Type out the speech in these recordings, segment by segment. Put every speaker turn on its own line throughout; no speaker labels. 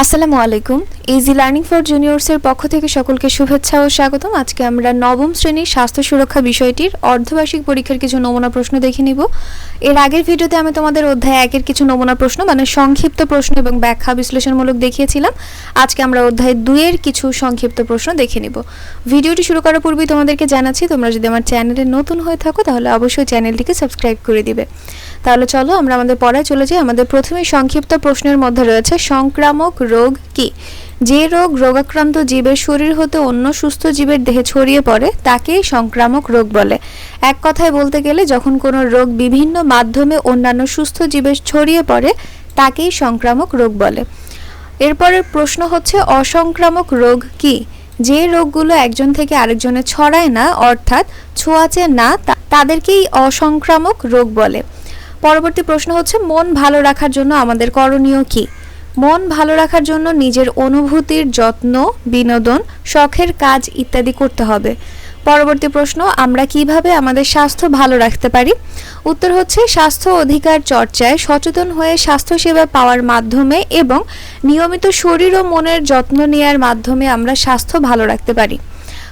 আসসালামু আলাইকুম। Easy learning for জুনিয়র্সের পক্ষ থেকে সকলকে শুভেচ্ছা ও স্বাগতম। আজকে আমরা নবম শ্রেণির স্বাস্থ্য সুরক্ষা বিষয়টির অর্ধবার্ষিক পরীক্ষার কিছু নমুনা প্রশ্ন দেখে নিব। এর আগের ভিডিওতে আমি তোমাদের অধ্যায় একের কিছু নমুনা প্রশ্ন মানে সংক্ষিপ্ত প্রশ্ন এবং ব্যাখ্যা বিশ্লেষণমূলক দেখিয়েছিলাম। আজকে আমরা অধ্যায় দুইয়ের কিছু সংক্ষিপ্ত প্রশ্ন দেখে নিব। ভিডিওটি শুরু করার পূর্বেই তোমাদেরকে জানাচ্ছি, তোমরা যদি আমার চ্যানেলে নতুন হয়ে থাকো, তাহলে অবশ্যই চ্যানেলটিকে সাবস্ক্রাইব করে দিবে। তাহলে চলো আমরা আমাদের পড়ায় চলে যাই। আমাদের প্রথমে সংক্ষিপ্ত প্রশ্নের মধ্যে রয়েছে, সংক্রামক রোগ কি? যে রোগ রোগাক্রান্ত জীবের শরীর হতে অন্য সুস্থ জীবের দেহে ছড়িয়ে পড়ে, তাকেই সংক্রামক রোগ বলে। এক কথায় বলতে গেলে, যখন কোনো রোগ বিভিন্ন মাধ্যমে অন্যান্য সুস্থ জীবের ছড়িয়ে পড়ে, তাকেই সংক্রামক রোগ বলে। এরপরের প্রশ্ন হচ্ছে, অসংক্রামক রোগ কি? যে রোগগুলো একজন থেকে আরেকজনে ছড়ায় না, অর্থাৎ ছোঁয়াচে না তাদেরকেই অসংক্রামক রোগ বলে। পরবর্তী প্রশ্ন হচ্ছে, মন ভালো রাখার জন্য আমাদের করণীয় কি? মন ভালো রাখার জন্য নিজের অনুভূতির যত্ন, বিনোদন, শখের কাজ ইত্যাদি করতে হবে। পরবর্তী প্রশ্ন, আমরা কীভাবে আমাদের স্বাস্থ্য ভালো রাখতে পারি? উত্তর হচ্ছে, স্বাস্থ্য অধিকার চর্চায় সচেতন হয়ে স্বাস্থ্যসেবা পাওয়ার মাধ্যমে এবং নিয়মিত শরীর ও মনের যত্ন নেওয়ার মাধ্যমে আমরা স্বাস্থ্য ভালো রাখতে পারি।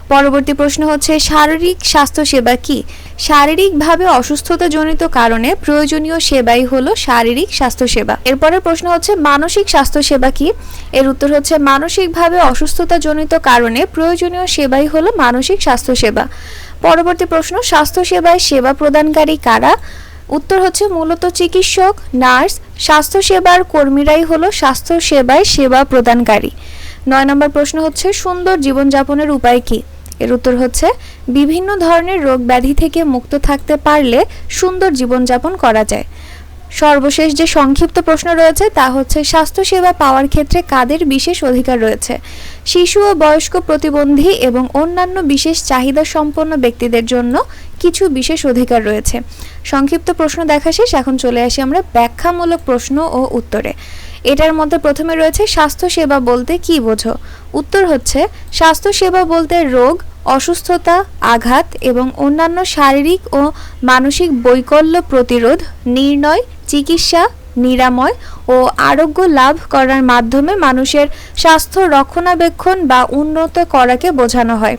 পরবর্তী প্রশ্ন হচ্ছে, শারীরিক স্বাস্থ্য সেবা কি? শারীরিকভাবে অসুস্থতাজনিত কারণে প্রয়োজনীয় সেবাই হলো শারীরিক স্বাস্থ্য সেবা এরপরের প্রশ্ন হচ্ছে, মানসিক স্বাস্থ্য সেবা কি? এর উত্তর হচ্ছে, মানসিকভাবে অসুস্থতাজনিত কারণে প্রয়োজনীয় সেবাই হলো মানসিক স্বাস্থ্য সেবা পরবর্তী প্রশ্ন স্বাস্থ্য সেবায় সেবা প্রদানকারী কারা? উত্তর হচ্ছে, মূলত চিকিৎসক, নার্স, স্বাস্থ্যসেবার কর্মীরাই হলো স্বাস্থ্য সেবায় সেবা প্রদানকারী। নয় নম্বর প্রশ্ন হচ্ছে, সুন্দর জীবনযাপনের উপায় কি? এর উত্তর হচ্ছে বিভিন্ন ধরনের রোগ ব্যাধি থেকে মুক্ত থাকতে পারলে সুন্দর জীবনযাপন করা যায়। সর্বশেষ যে সংক্ষিপ্ত প্রশ্ন রয়েছে তা হচ্ছে, স্বাস্থ্যসেবা পাওয়ার ক্ষেত্রে কাদের বিশেষ অধিকার রয়েছে? শিশু ও বয়স্ক প্রতিবন্ধী এবং অন্যান্য বিশেষ চাহিদা সম্পন্ন ব্যক্তিদের জন্য কিছু বিশেষ অধিকার রয়েছে। সংক্ষিপ্ত প্রশ্ন দেখা শেষ, এখন চলে আসি আমরা ব্যাখ্যামূলক প্রশ্ন ও উত্তরে। এটার মধ্যে প্রথমে রয়েছে, স্বাস্থ্যসেবা বলতে কি বোঝো? উত্তর হচ্ছে, স্বাস্থ্যসেবা বলতে রোগ অসুস্থতা, আঘাত এবং অন্যান্য শারীরিক ও মানসিক বৈকল্য প্রতিরোধ, নির্ণয়, চিকিৎসা, নিরাময় ও আরোগ্য লাভ করার মাধ্যমে মানুষের স্বাস্থ্য রক্ষণাবেক্ষণ বা উন্নত করাকে বোঝানো হয়।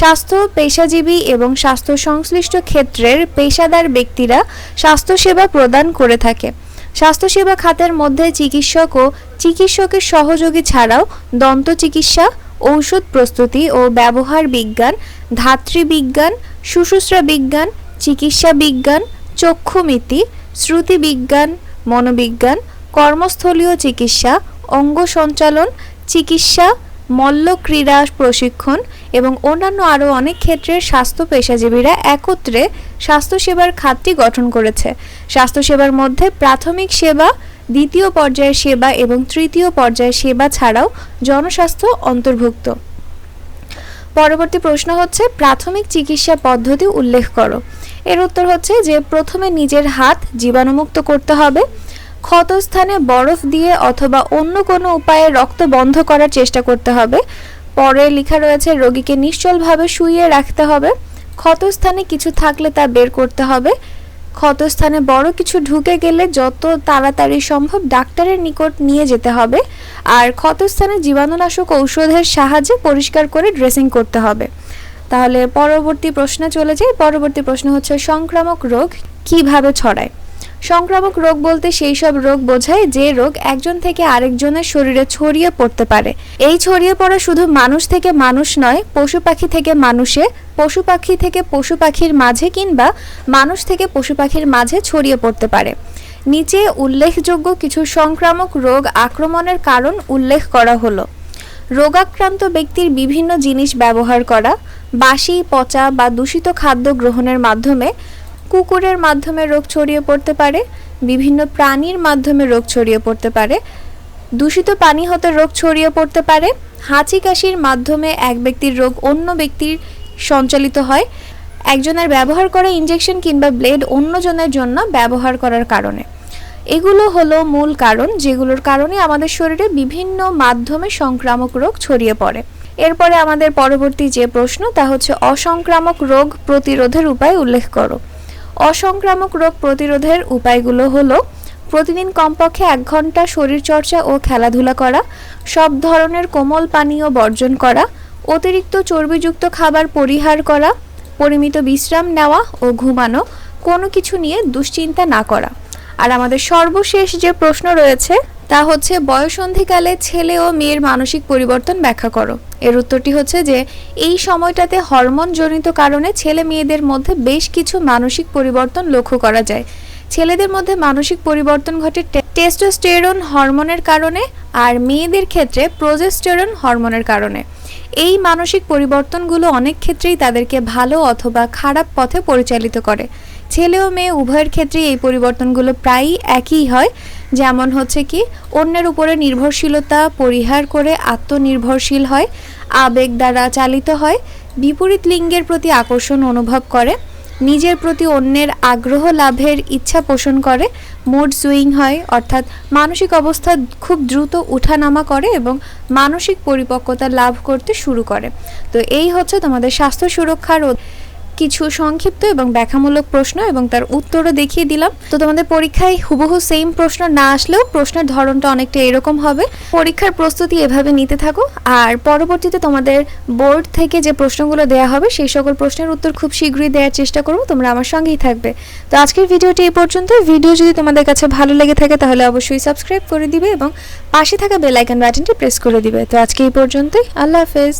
স্বাস্থ্য পেশাজীবী এবং স্বাস্থ্য সংশ্লিষ্ট ক্ষেত্রের পেশাদার ব্যক্তিরা স্বাস্থ্যসেবা প্রদান করে থাকে। স্বাস্থ্যসেবা খাতের মধ্যে চিকিৎসক ও চিকিৎসকের সহযোগী ছাড়াও দন্ত চিকিৎসা ঔষধ প্রস্তুতি ও ব্যবহার বিজ্ঞান ধাত্রীবিজ্ঞান সুশুশ্রা বিজ্ঞান, চিকিৎসা বিজ্ঞান, চক্ষুমিতি, শ্রুতি বিজ্ঞান, মনোবিজ্ঞান, কর্মস্থলীয় চিকিৎসা, অঙ্গ সঞ্চালন, চিকিৎসা, মল্ল ক্রীড়া প্রশিক্ষণ এবং অন্যান্য আরও অনেক ক্ষেত্রের স্বাস্থ্য পেশাজীবীরা একত্রে স্বাস্থ্যসেবার খাতটি গঠন করেছে। স্বাস্থ্যসেবার মধ্যে প্রাথমিক সেবা দ্বিতীয় পর্যায়ের সেবা এবং তৃতীয় পর্যায়ের সেবা ছাড়াও জনস্বাস্থ্য অন্তর্ভুক্ত। পরবর্তী প্রশ্ন হচ্ছে, প্রাথমিক চিকিৎসা পদ্ধতি উল্লেখ করো। এর উত্তর হচ্ছে যে, প্রথমে নিজের হাত জীবাণুমুক্ত করতে হবে, ক্ষতস্থানে বরফ দিয়ে অথবা অন্য কোনো উপায়ে রক্ত বন্ধ করার চেষ্টা করতে হবে, পরে লেখা রয়েছে, রোগীকে নিশ্চলভাবে শুইয়ে রাখতে হবে, ক্ষতস্থানে কিছু থাকলে তা বের করতে হবে ক্ষতস্থানে বড় কিছু ঢুকে গেলে যত তাড়াতাড়ি সম্ভব ডাক্তারের নিকট নিয়ে যেতে হবে। আর ক্ষতস্থানে জীবাণুনাশক ঔষধের সাহায্যে পরিষ্কার করে ড্রেসিং করতে হবে। তাহলে পরবর্তী প্রশ্নে চলে যাই পরবর্তী প্রশ্ন হচ্ছে, সংক্রামক রোগ কীভাবে ছড়ায়? সংক্রামক রোগ বলতে সেই সব রোগ বোঝায় যে রোগ একজন থেকে আরেকজনের শরীরে ছড়িয়ে পড়তে পারে। এই ছড়িয়ে পড়া শুধু মানুষ থেকে মানুষ নয়, পশু পাখি থেকে মানুষে পশু পাখি থেকে পশু পাখির মাঝে কিংবা মানুষ থেকে পশু পাখির মাঝে ছড়িয়ে পড়তে পারে। নিচে উল্লেখযোগ্য কিছু সংক্রামক রোগ আক্রমণের কারণ উল্লেখ করা হলো। রোগাক্রান্ত ব্যক্তির বিভিন্ন জিনিস ব্যবহার করা, বাসি, পচা বা দূষিত খাদ্য গ্রহণের মাধ্যমে কুকুরের মাধ্যমে রোগ ছড়িয়ে পড়তে পারে, বিভিন্ন প্রাণীর মাধ্যমে রোগ ছড়িয়ে পড়তে পারে, দূষিত পানি হতে রোগ ছড়িয়ে পড়তে পারে, হাঁচি কাশির মাধ্যমে এক ব্যক্তির রোগ অন্য ব্যক্তির সঞ্চালিত হয়। একজনের ব্যবহার করা ইনজেকশন কিংবা ব্লেড অন্যজনের জন্য ব্যবহার করার কারণে। এগুলো হলো মূল কারণ, যেগুলোর কারণে আমাদের শরীরে বিভিন্ন মাধ্যমে সংক্রামক রোগ ছড়িয়ে পড়ে। এরপরে আমাদের পরবর্তী যে প্রশ্ন, তা হচ্ছে অসংক্রামক রোগ প্রতিরোধের উপায় উল্লেখ করো। অসংক্রামক রোগ প্রতিরোধের উপায়গুলো হলো প্রতিদিন কমপক্ষে এক ঘণ্টা শরীরচর্চা ও খেলাধুলা করা, সব ধরনের কোমল পানীয় বর্জন করা অতিরিক্ত চর্বিযুক্ত খাবার পরিহার করা, পরিমিত বিশ্রাম নেওয়া ও ঘুমানো, কোনো কিছু নিয়ে দুশ্চিন্তা না করা। আর আমাদের সর্বশেষ যে প্রশ্ন রয়েছে, তা হচ্ছে বয়সন্ধিকালে ছেলে ও মেয়ের মানসিক পরিবর্তন ব্যাখ্যা করো। এর উত্তরটি হচ্ছে যে, এই সময়টাতে হরমোনজনিত কারণে ছেলে মেয়েদের মধ্যে বেশ কিছু মানসিক পরিবর্তন লক্ষ্য করা যায়। ছেলেদের মধ্যে মানসিক পরিবর্তন ঘটে টেস্টোস্টেরন হরমোনের কারণে আর মেয়েদের ক্ষেত্রে প্রোজেস্টেরন হরমোনের কারণে। এই মানসিক পরিবর্তনগুলো অনেক ক্ষেত্রেই তাদেরকে ভালো অথবা খারাপ পথে পরিচালিত করে। ছেলে ও মেয়ে উভয়ের ক্ষেত্রেই এই পরিবর্তনগুলো প্রায়ই একই হয়। যেমন হচ্ছে কি, অন্যের উপরে নির্ভরশীলতা পরিহার করে আত্মনির্ভরশীল হয়, আবেগ দ্বারা চালিত হয়, বিপরীত লিঙ্গের প্রতি আকর্ষণ অনুভব করে নিজের প্রতি অন্যের আগ্রহ লাভের ইচ্ছা পোষণ করে মুড সুইং হয়, অর্থাৎ মানসিক অবস্থা খুব দ্রুত উঠানামা করে এবং মানসিক পরিপক্কতা লাভ করতে শুরু করে। তো এই হচ্ছে তোমাদের স্বাস্থ্য সুরক্ষার কিছু সংক্ষিপ্ত এবং ব্যাখ্যামূলক প্রশ্ন এবং তার উত্তরও দেখিয়ে দিলাম। তো তোমাদের পরীক্ষায় হুবহু সেম প্রশ্ন না আসলেও প্রশ্নের ধরনটা অনেকটা এরকম হবে। পরীক্ষার প্রস্তুতি এভাবে নিতে থাকো। আর পরবর্তীতে তোমাদের বোর্ড থেকে যে প্রশ্নগুলো দেওয়া হবে, সেই সকল প্রশ্নের উত্তর খুব শীঘ্রই দেওয়ার চেষ্টা করব। তোমরা আমার সঙ্গেই থাকবে। তো আজকের ভিডিওটি এই পর্যন্ত। ভিডিও যদি তোমাদের কাছে ভালো লেগে থাকে, তাহলে অবশ্যই সাবস্ক্রাইব করে দিবে এবং পাশে থাকা বেল বাটনটি প্রেস করে দিবে। তো আজকে এই পর্যন্তই। আল্লাহ হাফেজ।